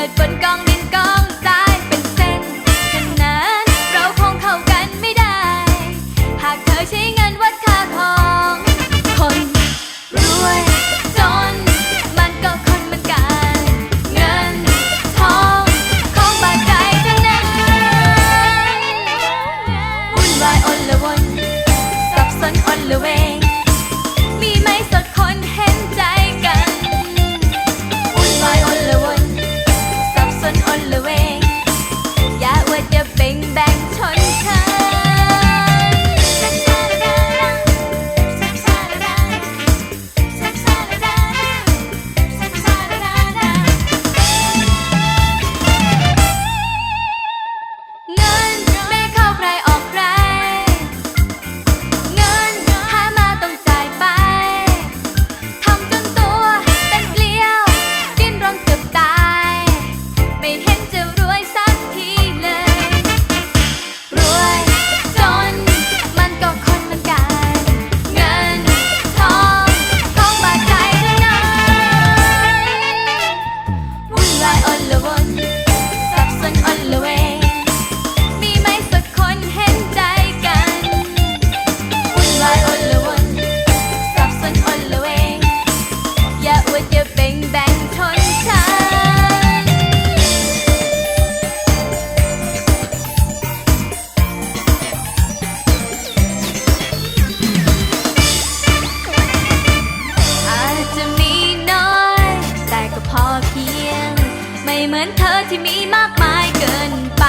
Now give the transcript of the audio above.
trời vẫn còn ไม่เหมือนเธอที่มีมากมายเกินไป